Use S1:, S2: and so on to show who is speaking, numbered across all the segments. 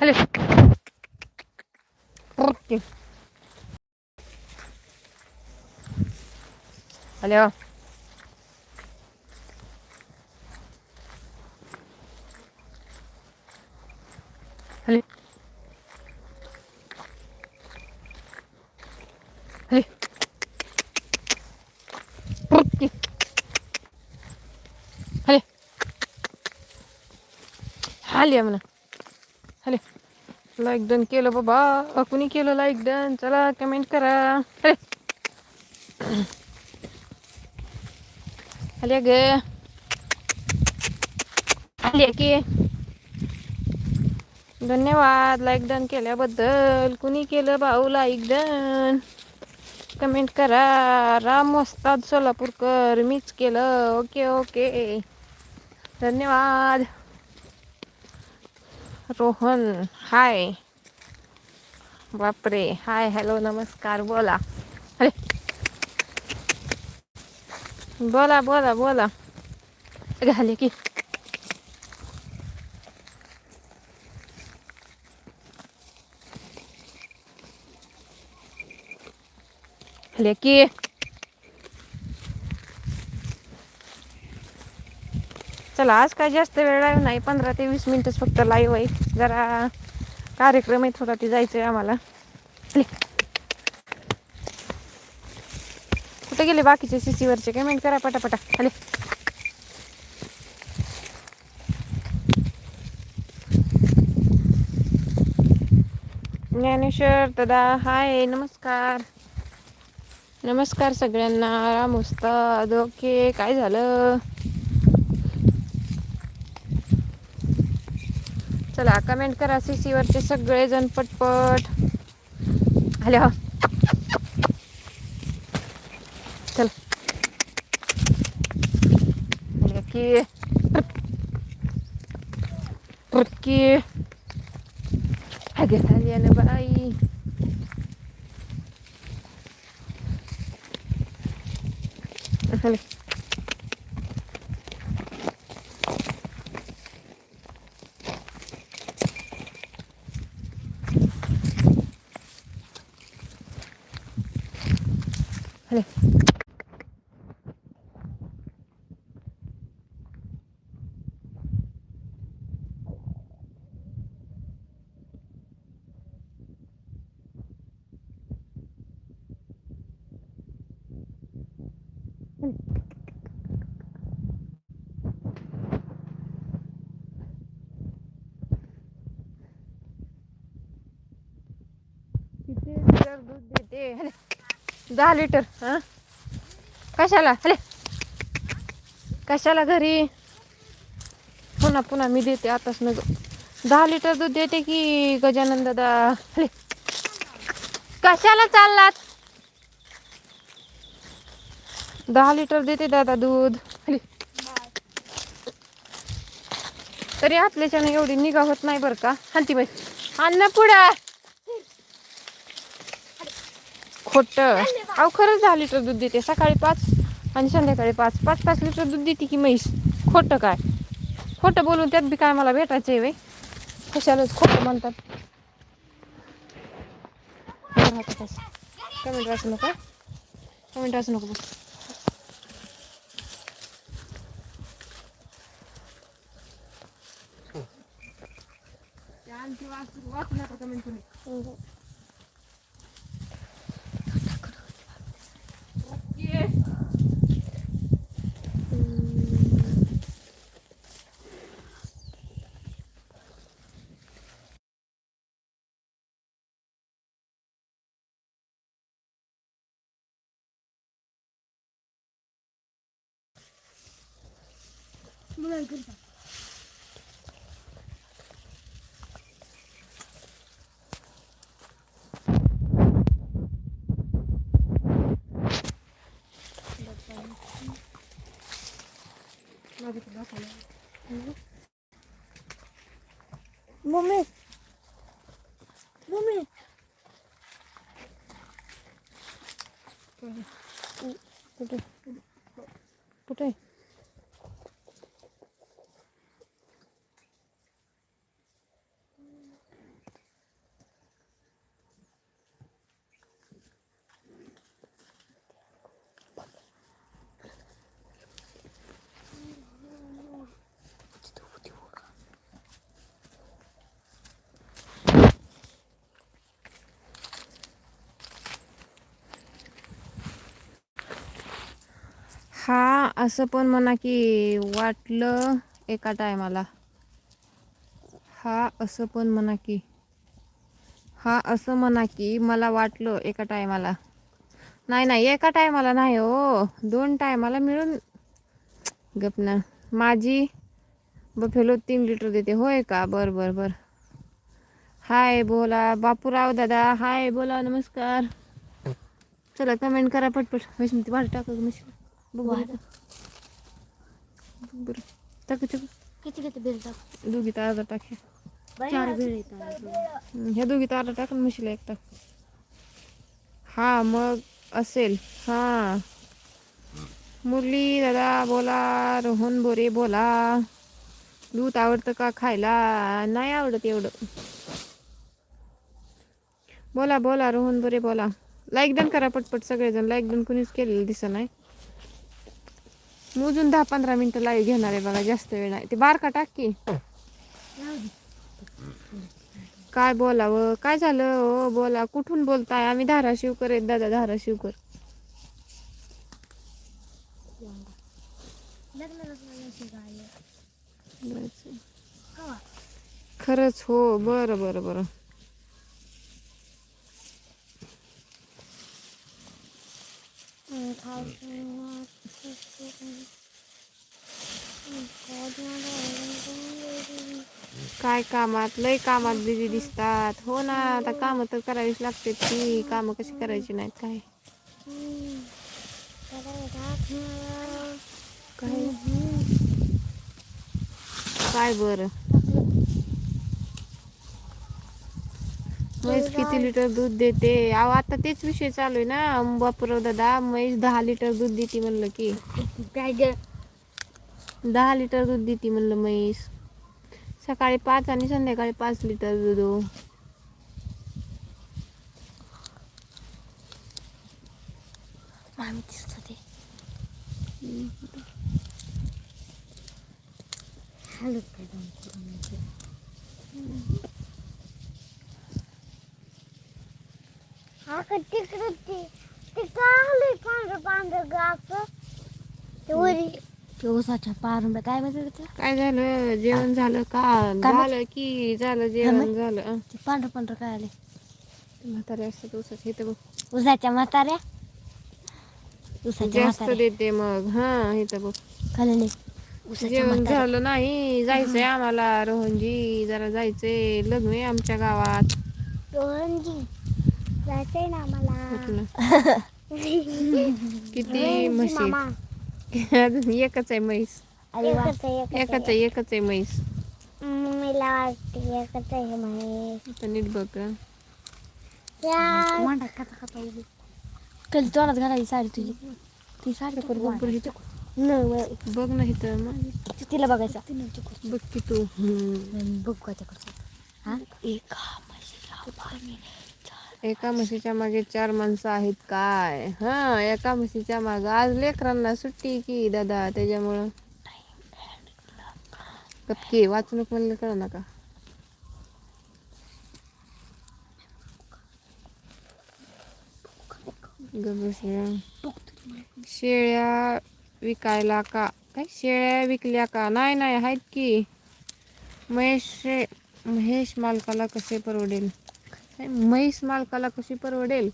S1: Hello okay hello hello hello okay अरे like done केलं बाबा. कुणी केलं लाईक डन चला कमेंट करा. अरे. हॅलो ग. की. धन्यवाद. लाईक डन केल्याबद्दल. कुणी केलं भाऊ लाईक डन कमेंट करा. राम वस्ताद सोलापूरकर. मीच केलं. ओके ओके धन्यवाद. रोहन हाय. बापरे हाय हॅलो नमस्कार बोला. अरे. बोला बोला बोला. घाले की. लेकी चला आज काय जास्त वेळ लाईव्ह नाही पंधरा ते वीस मिनिटच फक्त लाईव्ह आहे. जरा कार्यक्रम आहे थोडा ते जायचं आहे आम्हाला कुठे गेले बाकीचे सी सीवरचे कमेंट करा पटापटा. हले ज्ञानेश्वर दादा हाय नमस्कार. नमस्कार सगळ्यांना राम उस्ताद. ओके काय झालं? चला कमेंट करा सी वरचे सगळेजण पटपट. हॅलो. चल. की. की. अगे झाली बाई हॅलो हॅलो किती लिटर दूध देते हले दहा लिटर हां? कशाला? हले. कशाला घरी? पुन्हा पुन्हा मी देते आताच न दहा लिटर दूध देते की गजानन दादा? हले. कशाला चाललात? दहा लिटर देते दादा दूध. हले. तरी आपल्याच्यानं एवढी निगा होत नाही बरं का? हंती बाई. अन्न पुढं. खोट. अहो खरंच दहा लिटर दूध देते. सकाळी पाच आणि संध्याकाळी पाच. पाच पाच लिटर दूध देते की म्हैस? खोटं काय? खोटं बोलून त्यात बी काय मला भेटायचं आहे कशालाच खोटं म्हणतात? कमेंट वाचू नका. कमेंट वाचू नको वाचू नका कमेंट
S2: मम्मी मम्मी
S1: कुठे कुठे असं पण म्हणा की वाटलं एका टायमाला. हा असं पण म्हणा की हा असं म्हणा की मला वाटलं एका टायमाला. नाही नाही एका टायमाला नाही हो. दोन टायमाला मिळून गप ना. माझी बफेलो तीन लिटर देते. होय का? बर बर बर. हाय बोला. बापूराव दादा हाय बोला नमस्कार. चला कमेंट करा पटपट. वैष्णवी ती वाट टाका मशीन बरं. बघ बरं टाक टाक
S2: किती किती बिल टाक
S1: दोघी तर अर्धा टाक ह्या.
S2: चार बिल येतात
S1: हम्म, ह्या दोघी तर अर्धा टाक आणि म्हशीला एक टाक हा मग असेल हा मुरली दादा बोला रोहन बोरे बोला दूध आवडतं का खायला नाही आवडत एवढं बोला बोला रोहन बोरे बोला लाईक डन करा पटपट सगळेजण लाईक डन कुणीच केलेलं दिसत नाही मोजून दहा पंधरा मिनटं लाईव्ह घेणार आहे बघा जास्त वेळ नाही. ते बारका टाक की. काय बोलावं? काय झालं? हो बोला. कुठून बोलताय? आम्ही धाराशिवकर आहेत दादा धाराशिवकर. कर खरंच हो बरं बरं बरं. काय कामात? लय कामात बिझी दिसतात. हो ना आता कामं तर करावीच लागते ती कामं कशी करायची नाहीत काय? काय? काय बरं? म्हैस किती लिटर दूध देते? अहो आता तेच विषय चालू आहे ना. बापूराव दादा. म्हैस दहा लिटर दूध देते म्हणलं की.
S2: काय ग?
S1: दहा लिटर दूध देते म्हणलं म्हैस. सकाळी पाच आणि संध्याकाळी पाच लिटर दूध हो.
S2: मामी दिसत होते हॅलो तिकडे ते ते काले पांढरं पांढरं गाच ते वरी ते उसाच्या पारुंब्या. काय म्हणते ते
S1: काय झालं? जेवण झालं का?
S2: काय माहीत?
S1: झालं की झालं जेवण झालं.
S2: ते पांढरं पांढरं काय आले
S1: म्हातारे असतात ऊसाचे. इथं बघ.
S2: उसाच्या म्हाताऱ्या? उसाच्या
S1: जास्त
S2: म्हाताऱ्या.
S1: देते मग. हा इथं बघ.
S2: खाली नाही. उसाच्या
S1: जेवण
S2: म्हाताऱ्या.
S1: झालं नाही. जायचंय आम्हाला रोहनजी. जरा जायचंय. लग्न आहे आमच्या गावात.
S2: रोहनजी जायचंय ना मला
S1: कुठलं? किती म्हशी?
S2: मामा.
S1: अजून एकच आहे म्हैस.
S2: अरे वा.
S1: एकच आहे एकच आहे. म्हैस.
S2: मम्मीला वाटते एकच आहे म्हणे
S1: आता नीट बघ. हं.
S2: कधी तोंडात घालायची साडी तुझी? ती साडी
S1: बघ बरं इथं.
S2: नाही
S1: बघ ना इथं.
S2: तिला बघायचा.
S1: बघ की तू.
S2: बघ का तिकडचं हा? एका म्हशीला पाणी
S1: एका म्हशीच्या मागे चार माणसं आहेत काय? हा एका म्हशीच्या मागे. आज लेकरांना सुट्टी की दादा? त्याच्यामुळं. कपके वाचणूक म्हणलं कळ नका. शेळ्या विकायला का? काय? शेळ्या विकल्या का? नाही नाही आहेत की. महेश महेश मालकाला कसे परवडेल? म्हैस मालकाला कशी परवडेल?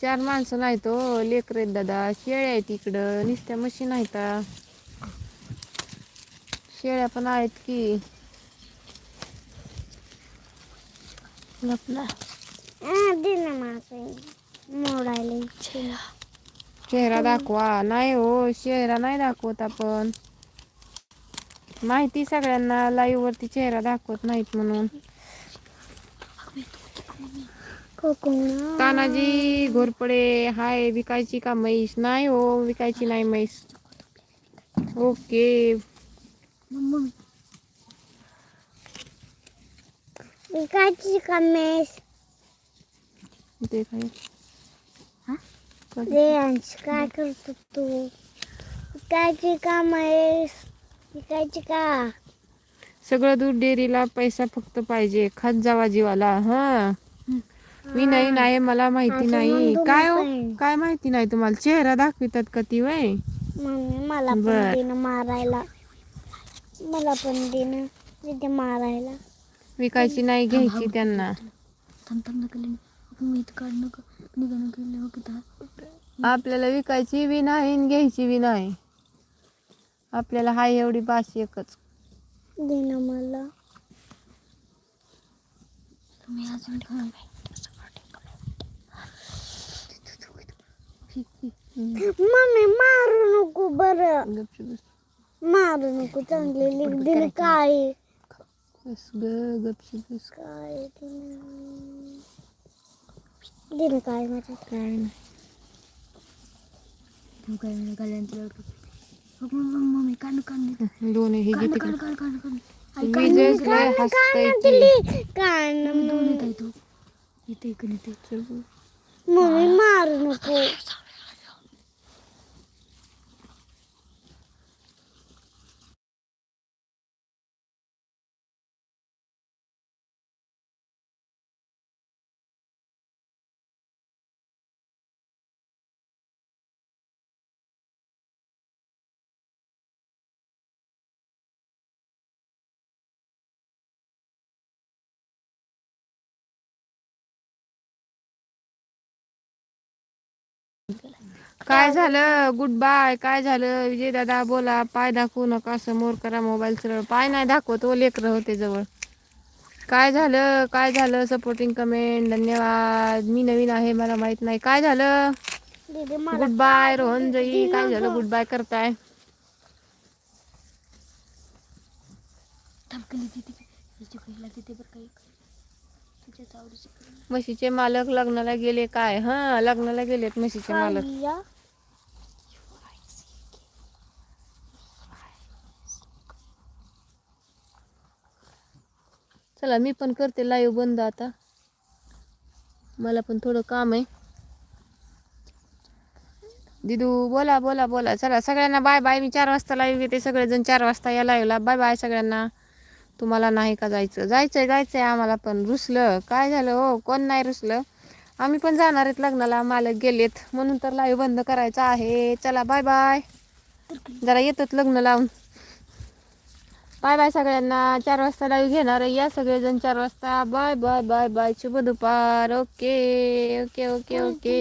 S1: चार माणसं नाही तो लेकर आहेत दादा. शेळ्या आहेत इकडं नुसत्या म्हशी नाहीत. शेळ्या पण आहेत की.
S2: मोडायला
S1: चेहरा दाखवा. नाही हो चेहरा नाही दाखवत आपण. माहिती सगळ्यांना लाईव्ह वरती चेहरा दाखवत नाहीत म्हणून. तानाजी घोरपडे हाय विकायची का म्हैस? नाही हो विकायची नाही म्हैस. ओके.
S2: विकायची कमेश
S1: ते काय
S2: करतो तू? विकायची का महेश विकायची का?
S1: सगळं दूध डेअरीला पैसा फक्त पाहिजे. खात जावा जीवाला हा. मी नाही नाही मला माहिती
S2: असं
S1: नाही.
S2: म्हणतो
S1: काय हो?
S2: काय?
S1: काय माहिती नाही तुम्हाला? चेहरा दाखवितात का ती वय?
S2: मम्मी मला पण
S1: बर.
S2: मारायला. मला पण देणं तिथे मारायला.
S1: विकायची नाही घ्यायची त्यांना.
S2: थांब थांब नका मी इथं काढ नका. निघा नका नका इथं.
S1: आपल्याला विकायची बी नाही आणि घ्यायची बी नाही. आपल्याला हाय एवढी बास एकच.
S2: देणं मला. तुम्ही अजून खा. मम्मी मारू नको बरं.
S1: गपचूप बस.
S2: मारू नको चांगले लिख दिले काय?
S1: बस ग गपचूप बस.
S2: काय दिलं काय माझ्या
S1: काय नाही.
S2: तू काय म्हणे गल्यांचं मम्मी कान कान
S1: दोन हे
S2: कान
S1: घेते
S2: कान कान कान कान
S1: विजयच लय हसतय की.
S2: कान
S3: दोन येत आहे तू. इथे इकडे ते.
S2: मम्मी मारू नको.
S1: काय झालं? गुड बाय काय झालं? विजय दादा बोला. पाय दाखवू नका समोर करा मोबाईल सरळ. पाय नाही दाखवत ओ लेकर होते जवळ. काय झालं? काय झालं? सपोर्टिंग कमेंट धन्यवाद. मी नवीन आहे मला माहीत नाही. काय झालं? गुड बाय रोहन जई. काय झालं? गुड बाय करताय.
S3: तिथे तिथे बरं काही तुझ्याच आवडीची.
S1: म्हशीचे मालक लग्नाला गेले काय? हा लग्नाला गेलेत म्हशीचे मालक. चला मी पण करते लाईव्ह बंद आता. मला पण थोडं काम आहे. दिदू बोला बोला बोला. चला सगळ्यांना बाय बाय मी चार वाजता लाईव्ह घेते. सगळेजण चार वाजता या लाईव्हला बाय बाय सगळ्यांना. तुम्हाला नाही का जायचं? जायचंय जायचंय आम्हाला पण. रुसलं. काय झालं हो? कोण नाही रुसलं? आम्ही पण जाणार आहेत लग्नाला. मालक गेलेत. म्हणून तर लाईव्ह बंद करायचा आहे. चला बाय बाय जरा येतात लग्न लावून. बाय बाय सगळ्यांना. चार वाजता लाईव्ह घेणार आहे. या सगळेजण चार वाजता. बाय बाय बाय बाय शुभ दुपार ओके ओके ओके ओके